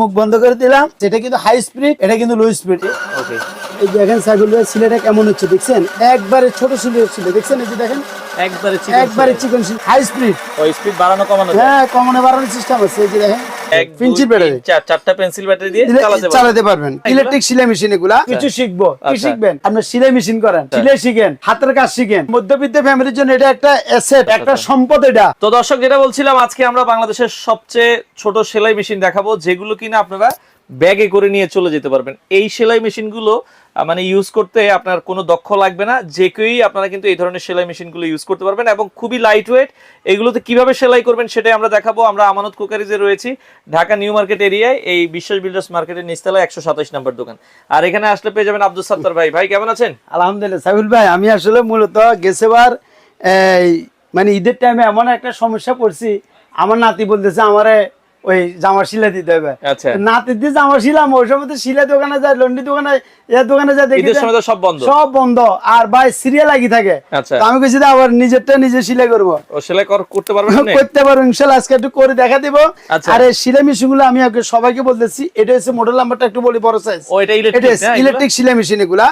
মুখ বন্ধ করে দিলাম। এটা কিন্তু হাই স্পিড এটা কিন্তু লো স্পিড ওকে এই দেখেন ছাগল সিলেটা কেমন হচ্ছে দেখছেন? একবারে ছোট সিলে হচ্ছে দেখছেন এই যে দেখেন? একবারে একবারে চিকন হাই স্পিড ওই স্পিড বাড়ানো কমানো হ্যাঁ কমানো বাড়ানোর সিস্টেম আছে এই যে দেখেন। এক ব্যাটারি। চারটা পেন্সিল ব্যাটারি দিয়ে চালাতে পারবেন। ইলেকট্রিক সেলাই মেশিন এগুলা। কিছু শিখব। কি আচ্ছা। শিখবেন? আপনি সেলাই মেশিন করেন। সেলাই শিখেন হাতের কাজ শিখেন। মধ্যবিত্ত ফ্যামিলির জন্য এটা একটা অ্যাসেট একটা আচ্ছা। সম্পদ এটা। তো দর্শক যেটা বলছিলাম আজকে আমরা বাংলাদেশের সবচেয়ে ছোট সেলাই মেশিন দেখাবো যেগুলো কিনা আপনারা ব্যাগে করে নিয়ে চলে যেতে পারবেন। এই সেলাই মেশিনগুলো মানে ইউজ করতে আপনার কোনো দক্ষ লাগবে না। যে কেউই আপনারা কিন্তু এই ধরনের সেলাই মেশিনগুলো ইউজ করতে পারবেন এবং খুবই লাইট ওয়েট এগুলোতে কীভাবে সেলাই করবেন সেটাই আমরা দেখাবো। আমরা আমানত কুকারিজে রয়েছি, ঢাকা নিউ মার্কেট এরিয়ায়, এই বিশ্বাস বিল্ডার্স মার্কেটের নিচতলা একশো সাতাশ নম্বর দোকান। আর এখানে আসলে পেয়ে যাবেন আব্দুল সাত্তার ভাই। ভাই, কেমন আছেন? আলহামদুলিল্লাহ। সাবিল ভাই, আমি আসলে মূলত গেছেবার মানে ঈদের টাইমে এমন একটা সমস্যা পড়ছি, আমার নাতি বলতেছে, আমারে ওই জামা শিলা দিতে হবে। আচ্ছা। নাতি দিয়ে জামা শিলাম ওই সময় শিলা দোকানে যায় লন্ডি দোকানে এর দোকানে যায় দেখি সব বন্ধ। সব বন্ধ। আর ভাই সিরিয়াল লাগি থাকে। আচ্ছা। আমি কেছি আবার নিজেরটা নিজে সিলাই করব। সেলাই করতে আপনি? করতে পারব ইনশাল্লাহ আজকে একটু করে দেখা দিব। আচ্ছা। আর এই সিলাই মেশিনগুলো আমি সবাইকে বলতেছি এটা হচ্ছে মডেল নাম্বারটা একটু বলি বড় সাইজ ইলেকট্রিক ইলেকট্রিক সিলাই মেশিন এগুলা।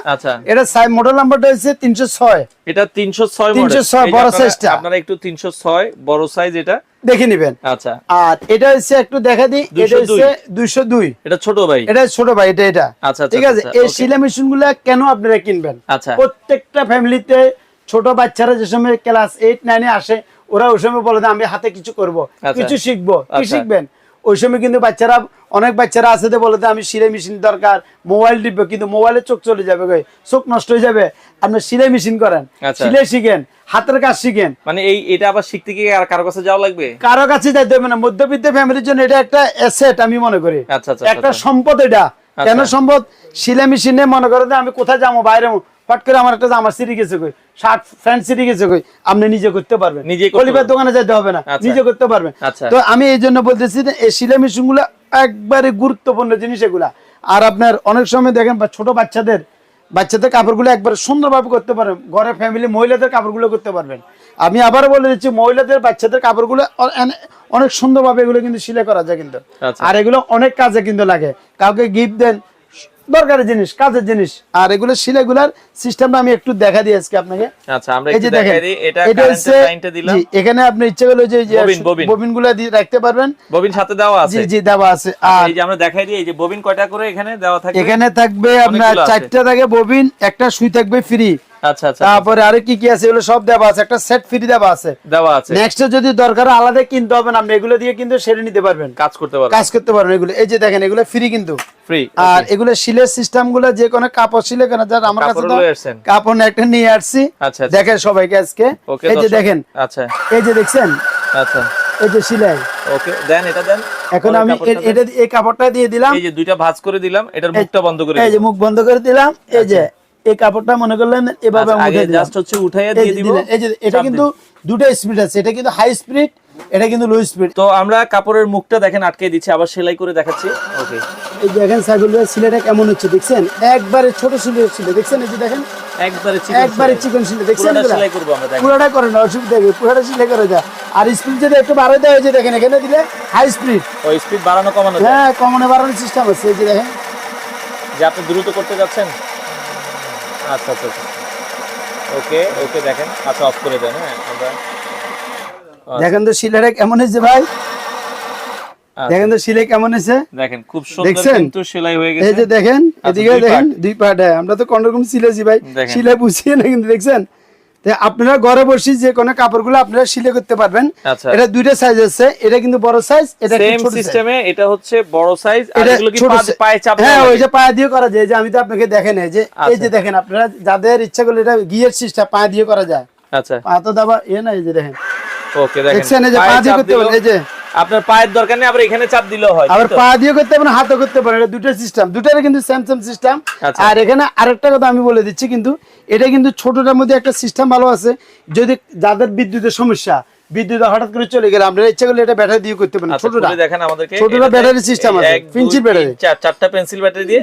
এটা সাইজ মডেল নাম্বারটা হচ্ছে তিনশো ছয়। এটা তিনশো ছয় 306 বড় size-টা। আপনারা একটু তিনশো ছয় বড় সাইজ এটা দেখে নিবেন। আচ্ছা। আর এটা হচ্ছে একটু দেখা দিই এটা হচ্ছে দুইশো দুই। এটা ছোট ভাই। এটা ছোট ভাই এটা এটা। আচ্ছা আচ্ছা ঠিক আছে? আচ্ছা, এই. সিলাই মেশিনগুলা কেন আপনারা কিনবেন? আচ্ছা। প্রত্যেকটা ফ্যামিলিতে ছোট বাচ্চারা যে সময় ক্লাস এইট নাইনে আসে ওরা ওই সময় বলে আমি হাতে কিছু করব। আচ্ছা। কিছু শিখব। কি। শিখবেন? ওই সময় কিন্তু বাচ্চারা অনেক বাচ্চারা আছে যে বলে আমি সিলাই মেশিন দরকার মোবাইল টিপবে কিন্তু মোবাইলে চোখ চলে যাবে চোখ নষ্ট হয়ে যাবে। আপনি সিলাই মেশিন করেন আচ্ছা। সিলাই শিখেন হাতের কাজ শিখেন। মানে এই এটা আবার শিখতে গিয়ে আর কারও কাছে যাওয়া লাগবে? কারও কাছে যাইতে হবে না। মধ্যবিত্ত ফ্যামিলির জন্য এটা একটা অ্যাসেট আমি মনে করি। আচ্ছা আচ্ছা একটা। সম্পদ এটা। কেন সম্পদ? সিলাই মেশিনে মনে করেন যে আমি কোথায় যাব বাইরে ফট করে আমার একটা জামা সিঁড়ি গেছে কই? শার্ট প্যান্ট সিঁড়ি গেছে কই? আপনি নিজে করতে পারবেন। করতে কলিবার পারবেন। দোকানে যেতে হবে না। আচ্ছা। নিজে করতে পারবেন। আচ্ছা। তো আমি এই জন্য বলতেছি এই সিলাই একবারে গুরুত্বপূর্ণ জিনিস এগুলা। আর আপনার অনেক সময় দেখেন ছোট বাচ্চাদের বাচ্চাদের কাপড়গুলো একবারে সুন্দরভাবে করতে পারেন ঘরে ফ্যামিলি মহিলাদের কাপড়গুলো করতে পারবেন। আমি আবার বলে দিচ্ছি মহিলাদের বাচ্চাদের কাপড়গুলো অনেক সুন্দরভাবে এগুলো কিন্তু সিলাই করা যায় কিন্তু। আচ্ছা। আর এগুলো অনেক কাজে কিন্তু লাগে। কাউকে গিফট দেন দরকারি জিনিস কাজের জিনিস। আর এগুলো সিলাইগুলার সিস্টেমটা আমি একটু দেখা দিই আজকে আপনাকে। আচ্ছা আমরা এই যে দেখেন দেখাই দিই এটা হচ্ছে লাইনটা দিলাম। এখানে আপনি ইচ্ছে করলে যে ববিন, গুলা দিয়ে রাখতে পারবেন। ববিন সাথে দেওয়া আছে। জি জি দেওয়া আছে। আর এই যে আমরা দেখাই দিই এই যে ববিন কয়টা করে এখানে দেওয়া থাকে এখানে থাকবে আপনার চারটি চারটা থাকে ববিন একটা সুই থাকবে ফ্রি আচ্ছা আচ্ছা। তারপরে আরে কি কি আছে? এগুলো সব দেওয়া আছে। একটা সেট ফ্রি দেওয়া আছে। দেওয়া আছে। নেক্সট যদি দরকার আলাদা কিনতে হবে না। এগুলো দিয়ে কিন্তু সেরে নিতে পারবেন। কাজ করতে পারবে কাজ করতে পারবেন এগুলো। এই যে দেখেন এগুলো ফ্রি কিন্তু। ফ্রি আর এগুলো সিলের সিস্টেমগুলো যে কোনো কাপড় সিলে কেন যার আমার কাছে তো কাপড় একটা নিয়ে আসছি। আচ্ছা আচ্ছা। দেখেন সবাইকে আজকে। এই যে দেখেন। আচ্ছা। এই যে দেখছেন? আচ্ছা। এই যে সিলাই। ওকে দেন এটা দেন। এখন আমি এটা এই কাপড়টা দিয়ে দিলাম। এই যে দুইটা ভাঁজ করে দিলাম এটার মুখটা বন্ধ করে এই যে মুখ বন্ধ করে দিলাম। এই যে এই কাপড়টা মনে করলেন এভাবে আচ্ছা, আমি আগে উঠিয়ে দিলাম। জাস্ট হচ্ছে উঠাইয়া দিয়ে দিব। এই যে এটা কিন্তু দুটো স্পিড আছে এটা কিন্তু হাই স্পিড এটা কিন্তু লো স্পিড তো আমরা কাপড়ের মুখটা দেখেন আটকে দিচ্ছি আবার সেলাই করে দেখাচ্ছি। ওকে এই দেখেন কেমন হচ্ছে দেখছেন? একবারে ছোট ছিল দেখছেন? এই যে দেখেন একবারে চিকন একবারে চিকন সিলাই দেখছেন সেলাই করব আমরা দেখেন। পুরোটা অসুবিধা নেই পুরোটা সিলাই করে যায়। আর স্পিড যদি একটু বাড়াই দেওয়া হয়েছে দেখেন এখানে দিলে হাই স্পিড ওই স্পিড বাড়ানো কমানো হ্যাঁ কমনে বাড়ানোর সিস্টেম আছে এই যে দেখেন। যে আপনি দ্রুত করতে যাচ্ছেন। আচ্ছা আচ্ছা আচ্ছা। ওকে ওকে দেখেন। আচ্ছা অফ করে দেন হ্যাঁ আমরা আচ্ছা, দেখেন তো শিলারে কেমন হয়েছে ভাই? আচ্ছা, দেখেন তো সিলাই কেমন হয়েছে? দেখেন খুব সুন্দর দেখছেন? কিন্তু সেলাই হয়ে গেছে। এই যে দেখেন এদিকে দেখেন দুই পাটা আমরা তো কোন রকম সিলেছি ভাই। শিলা সিলাই বুঝিয়ে না কিন্তু দেখছেন? আপনারা ঘরে বসে যে কোনো কাপড়গুলো আপনারা সিলাই করতে পারবেন। আচ্ছা। এটা দুইটা সাইজ আছে এটা কিন্তু বড় সাইজ এটা সেম সিস্টেমে এটা হচ্ছে বড় সাইজ আর এগুলো কি। পায়ে চাপ হ্যাঁ ওই যে পায়ে দিয়ে করা যায় যে আমি তো আপনাকে দেখেন এই যে এই আচ্ছা। যে দেখেন আপনারা যাদের ইচ্ছা করলে এটা গিয়ার সিস্টেম পায়ে দিয়ে করা যায়। আচ্ছা। পা তো দাবা এ না এই যে দেখেন। ওকে দেখেন। এই যে পা দিয়ে করতে পারেন এই যে। আপনার পায়ের দরকার নেই আবার এখানে চাপ দিলেও হয় আবার পা দিয়ে করতে পারেন হাতও করতে পারেন এটা দুটো সিস্টেম দুটারই কিন্তু সেম সেম সিস্টেম। আর এখানে আরেকটা কথা আমি বলে দিচ্ছি কিন্তু এটা কিন্তু ছোটটার মধ্যে একটা সিস্টেম ভালো আছে যদি যাদের বিদ্যুতের সমস্যা বিদ্যুৎ হঠাৎ করে চলে গেলে আপনারা ইচ্ছা করলে এটা ব্যাটারি দিয়ে করতে পারেন আচ্ছা ছোটটা। দেখেন আমাদেরকে। ছোটটা ব্যাটারি system আছে, পেন্সিল ব্যাটারি। চারটা পেন্সিল ব্যাটারি দিয়ে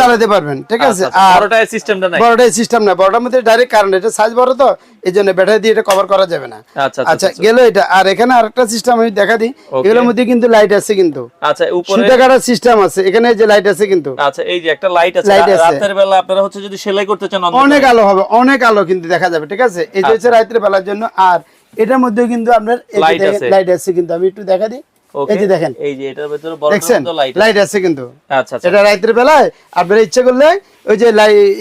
চালাতে পারবেন। ঠিক আছে? আচ্ছা, আর সিস্টেমটা নাই। সিস্টেম না বড়টার মধ্যে ডাইরেক্ট কারেন্ট এটা সাইজ বড় তো এই জন্য ব্যাটারি দিয়ে এটা কভার করা যাবে না। আচ্ছা আচ্ছা গেল এটা। আর এখানে আরেকটা সিস্টেম আমি দেখা দিই এগুলোর মধ্যে কিন্তু লাইট আছে কিন্তু। আচ্ছা উপরে সুতা কাটার সিস্টেম আছে এখানে যে লাইট আছে কিন্তু। আচ্ছা এই যে একটা লাইট আছে। রাতের বেলা আপনারা হচ্ছে যদি সেলাই করতে চান অনেক আলো হবে অনেক আলো কিন্তু দেখা যাবে ঠিক আছে? এই যে আচ্ছা। হচ্ছে রাত্রে বেলার জন্য আর এটার মধ্যে কিন্তু আপনার লাইট আছে। কিন্তু। আমি একটু দেখা দিই। এই যে দেখেন। এই যে এটার ভিতরে বড় লাইট আছে। কিন্তু। আচ্ছা আচ্ছা। এটা রাত্রে বেলায় আপনারা ইচ্ছে করলে ওই যে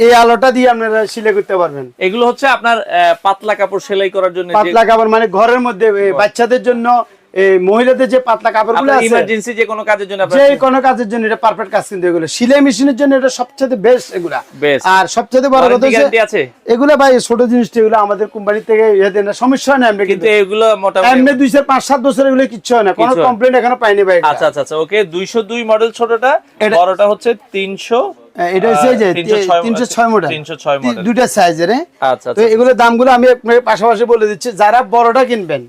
এই আলোটা দিয়ে আপনারা সিলাই করতে পারবেন। এগুলো হচ্ছে আপনার পাতলা কাপড় সেলাই করার জন্য পাতলা কাপড় মানে ঘরের মধ্যে বাচ্চাদের জন্য এই মহিলাদের যে পাতলা কাপড়গুলো আছে ইমার্জেন্সি যে কোনো কাজের জন্য যে কোনো কাজের জন্য এটা পারফেক্ট কাজ কিন্তু এগুলো। সিলাই মেশিনের জন্য এটা সবচেয়ে বেস্ট এগুলা। আর সবচেয়ে বড় কথা হচ্ছে আছে? এগুলো ভাই ছোট জিনিস এগুলো আমাদের কোম্পানি থেকে ইয়ে দেন না সমস্যা হয় না আমরা কিন্তু এগুলো মোটামুটি এমনি দুই চার পাঁচ সাত বছর এগুলো কিচ্ছু হয় না কোনো কিচ্ছু হয় না। কমপ্লেন এখনও পাইনি ভাই আচ্ছা আচ্ছা আচ্ছা ওকে 202 মডেল ছোটটা বড়টা হচ্ছে 300 হ্যাঁ, এটা হচ্ছে যে 306 তিনশো ছয় মডেল 306 মডেল দুইটা সাইজের আচ্ছা তো আচ্ছা। এগুলোর দামগুলো আমি আপনাকে পাশাপাশি বলে দিচ্ছি যারা বড়টা কিনবেন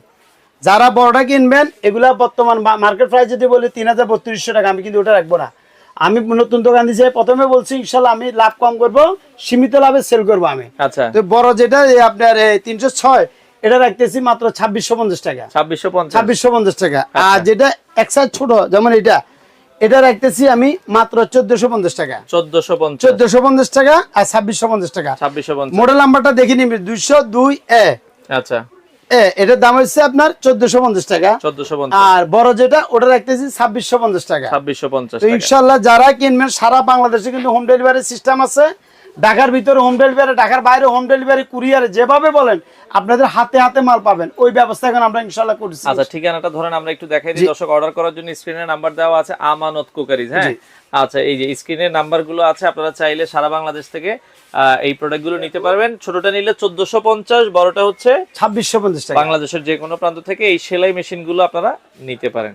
যারা বড়টা কিনবেন এগুলা বর্তমান মার্কেট প্রাইস যদি বলি তিন হাজার বত্রিশশো টাকা আমি কিন্তু ওটা রাখব না। আমি নতুন দোকান দিয়েছি প্রথমে বলছি ইনশাল্লাহ আমি লাভ কম করব সীমিত লাভে সেল করব আমি। আচ্ছা। তো বড় যেটা এই আপনার তিনশো ছয় এটা রাখতেছি মাত্র ছাব্বিশশো পঞ্চাশ টাকা। 2650 ছাব্বিশশো পঞ্চাশ টাকা। আচ্ছা। আর যেটা এক সাইজ ছোট যেমন এটা এটা রাখতেছি আমি মাত্র চোদ্দশো পঞ্চাশ টাকা। 1450 চোদ্দশো পঞ্চাশ টাকা আর ছাব্বিশশো পঞ্চাশ টাকা। 2650 মডেল নাম্বারটা দেখে নিবি দুইশো দুই এ। আচ্ছা। এটার দাম হচ্ছে আপনার চোদ্দশো পঞ্চাশ টাকা। 1450 আর বড় যেটা ওটা রাখতেছি ছাব্বিশশো পঞ্চাশ টাকা। ছাব্বিশশো পঞ্চাশ ইনশাল্লাহ যারা কিনবেন সারা বাংলাদেশে কিন্তু হোম ডেলিভারি সিস্টেম আছে। ঢাকার ভিতরে হোম ডেলিভারি ঢাকার বাইরে হোম ডেলিভারি কুরিয়ার যেভাবে বলেন আপনাদের হাতে হাতে মাল পাবেন। ওই ব্যবস্থা এখন আমরা ইনশাল্লাহ করছি। আচ্ছা ঠিকানাটা ধরেন আমরা একটু দেখাই দিই। দর্শক অর্ডার করার জন্য স্ক্রিনে নাম্বার দেওয়া আছে আমানত কুকারিজ হ্যাঁ? আচ্ছা এই যে স্ক্রিনের নাম্বারগুলো আছে আপনারা চাইলে সারা বাংলাদেশ থেকে আহ, এই প্রোডাক্টগুলো নিতে পারবেন। ছোটটা নিলে 1450 বড়টা হচ্ছে ছাব্বিশশো পঞ্চাশ টাকা। বাংলাদেশের যে কোনো প্রান্ত থেকে এই সেলাই মেশিনগুলো আপনারা নিতে পারেন।